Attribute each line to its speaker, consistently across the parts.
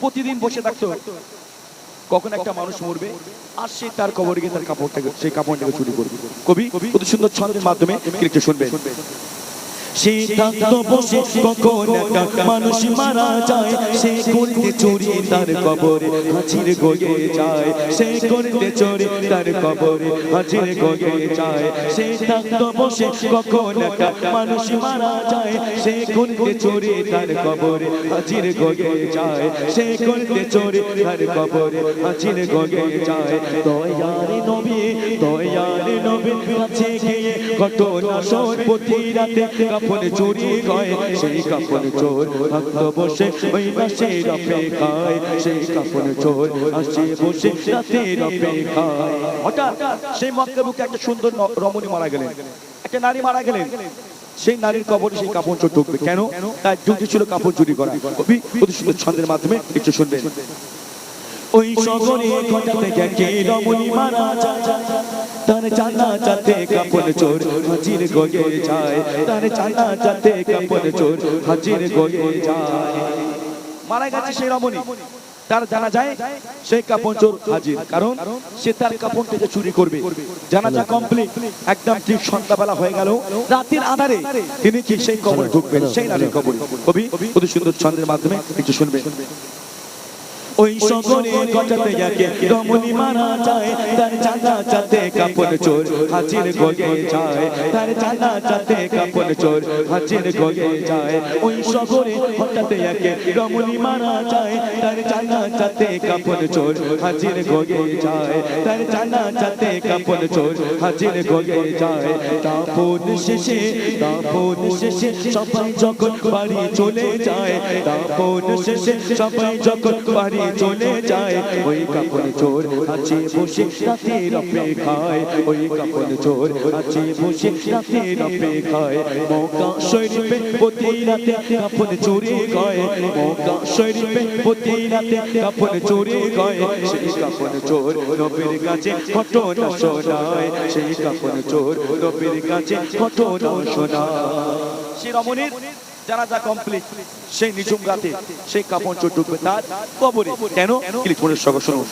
Speaker 1: প্রতিদিন বসে থাকতো। কখন একটা মানুষ মরবে, আর সে তার কবরে গিয়ে তার কাপড়টাকে, সেই কাপড়টাকে চুরি করবে। কবি অতি সুন্দর ছন্দের মাধ্যমে একটু শুনবেন। সিদ্ধান্ত বসে কখন একটা মানুষ মারা যায়, সে করতে চুরি তার কবরে, হাজির গয়ে যায়। সে করতে চুরি তার কবরে, হাজির গয়ে যায়। সিদ্ধান্ত বসে কখন একটা মানুষ মারা যায়, সে করতে চুরি তার কবরে, হাজির গয়ে যায়। সে করতে চুরি তার কবরে, হাজির গয়ে যায়। দয়ারে নবী দয়ারে নবী, কাছে গিয়ে ঘটনা শোন প্রতি রাতে কাপড় চুরি গয় সেই কাপড় চোর ভক্ত বসে, ওই রাশের অপেক্ষায় সেই কাপড় চোর আসে বসে রাতের অপেক্ষায় হঠাৎ সেই মক্কা বুকে একটা সুন্দর রমণী মারা গেলেন। একটা নারী মারা গেলেন। সেই নারীর কবরে সেই কাপড় চোর ঢুকবে। কেন? তার ডিউটি ছিল কাপড় চুরি করা। কবি অতি সুন্দর ছন্দের মাধ্যমে একটু শুনবেন। ওই গেছে রমণী মারা তার যাতে কাপড় চোর হাজির যায়। তার যাতে কাপড় চোর হাজির যায়। মারা গেছে সেই রমণী। তার জানা যায়, সেই কাপড় চোর হাজির। কারণ সে তার কাপড় থেকে চুরি করবে। জানাজা কমপ্লিট একদম ঠিক সন্ধ্যাবেলা হয়ে গেল। রাতের আধারে তিনি কি সেই কবর ঢুকবেন? সেই নারীর কবর। কবি, অতি সুন্দর ছন্দের মাধ্যমে একটু শুনবেন। ওই শহরে গজাতে যাকে রমণী মারা যায়, তার জানা যাতে কাপড় চোর হাজির গয়ে যায়। তার জানা যাতে কাপড় চোর হাজির গয়ে যায়। ওই শহরে হঠাৎ একে রমণী মারা যায়, তার জানা যাতে কাপড় চোর হাজির গয়ে যায়। তার জানা যাতে কাপড় চোর হাজির গয়ে যায়। তাপন শেষে তাপন শেষে সবাই যখন বাড়ি চলে যায় তাপন শেষে সবাই যখন বাড়ি চলে যায়, ওই কাপড় চোর আছে বসে রাতের অপেক্ষায় ওই কাপড় চোর আছে বসে রাতের অপেক্ষায় মৌকা শরীফে প্রতি রাতে কাপড় চুরি গয় মৌকা শরীফে প্রতি রাতে কাপড় চুরি গয় সেই কাপড় চোর নবীর কাছে ঘটনা শোনায়। সেই কাপড় চোর নবীর কাছে ঘটনা শোনায়। সে রমণীর জানাজা কমপ্লিট সেই নিঝুম রাতে সেই কাপড় চোর ঢুকবে তার কবরে কেন ক্লিক করে সব শুনো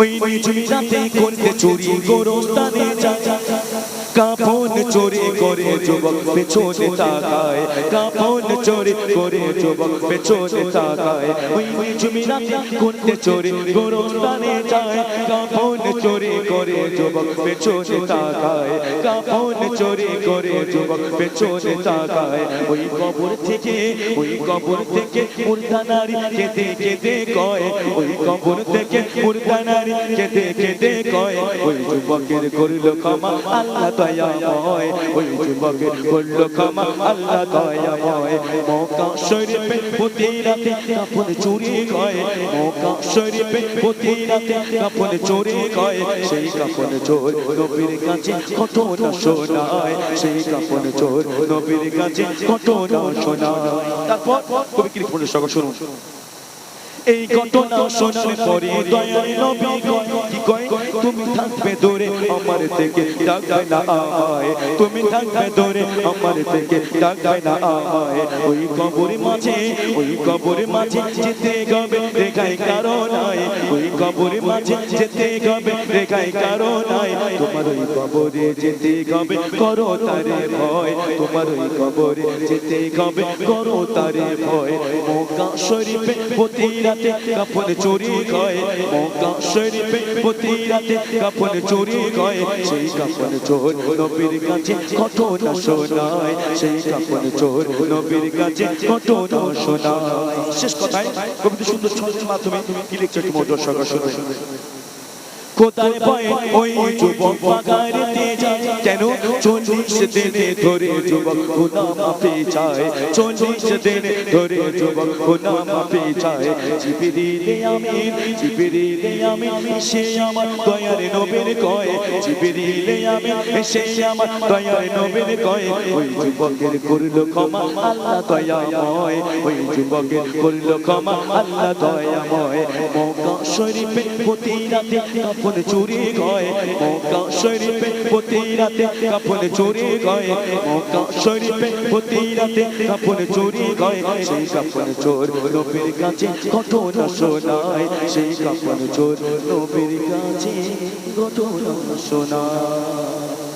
Speaker 1: ওই নিঝুম রাতে করতে চুরি গোরস্তানে কাপন চোরি করে যুবক পেছনে তাকায়, কাপন চোরি করে যুবক পেছনে তাকায়। ওই নিঝুম রাতে করতে চোরি গোরস্তানে যায়, কাপন চোরি করে যুবক পেছনে তাকায়। কাপন চোরি করে যুবক পেছনে তাকায়। ওই কবর থেকে, ওই কবর থেকে মুর্দা নারী কেঁদে কেঁদে কয়। ওই কবর থেকে মুর্দা নারী কেঁদে কেঁদে কয়। ওই যুবকের করল ক্ষমা, আল্লাহ দয়াময় ওই যুবকের করল ক্ষমা আল্লাহ দয়াময় মৌকা শরীফে প্রতি রাতে কাপড় চুরি কয়। মৌকা শরীফে প্রতি রাতে কাপড় চুরি কয়। সেই কাপড় চোর নবীর কাছে ঘটনা শোনায়। সেই কাপড় চোর নবীর কাছে ঘটনা শোনায়। তারপর কবি কি শুনুন। এই ঘটনা শোনার পরে দয়াল নবী কি কয়? তুমি থাকবে দূরে, আমার থেকে ডাকবে না আমায় তুমি থাকবে দূরে, আমার থেকে ডাকবে না আমায় ওই কবর মাঝে, ওই কবর মাঝে যেতে গবে রেখাই কারণ নাই। ওই কবর মাঝে যেতে গবে রেখাই কারণ নাই। তোমার ওই কবরে যেতে গবে করো তারে ভয়। তোমার ওই কবরে যেতে গবে করো তারে ভয়। মক্কা শরীফে প্রতি রাতে কাপড় চুরি হয় মক্কা শরীফে প্রতি রাতে কাপড় চুরি সেই কাপড় চোর নবীর কাছে ঘটনা শোনায়, সেই কাপড় চোর নবীর কাছে ঘটনা শোনায়। শেষ কথায়, কবিতা সুন্দর ছন্দের মাধ্যমে কি লিখছে একটু মোটর সরকার কোথায় ভয়ে ওই যুবক বাগারিতে যায়? কেন চলে চল্লিশ দিনে ধরে যুবক গুনা মাফি চায়। চল্লিশ দিনে ধরে যুবক গুনা মাফি চায়। জিবিরিলে আমিন জিবিরিলে আমিন, সে আমার দয়ার নবীর কয়। জিবিরিলে আমিন, সে আমার দয়ার নবীর কয়। ওই যুবকের করল ক্ষমা, আল্লাহ দয়াময়। ওই যুবকের করল ক্ষমা, আল্লাহ দয়াময়। মক্কা শরীফে প্রতি রাতে কাফন চুরি গয় মক্কা শরীফে প্রতি রাতে কাফন চুরি গয়ে মক্কা শরীফে প্রতি রাতে কাফন চুরি গয়ে, সেই কাফন চোর নবীর কাছে ঘটনা শোনায়, সেই কাফন চোর নবীর কাছে ঘটনা শোনায়।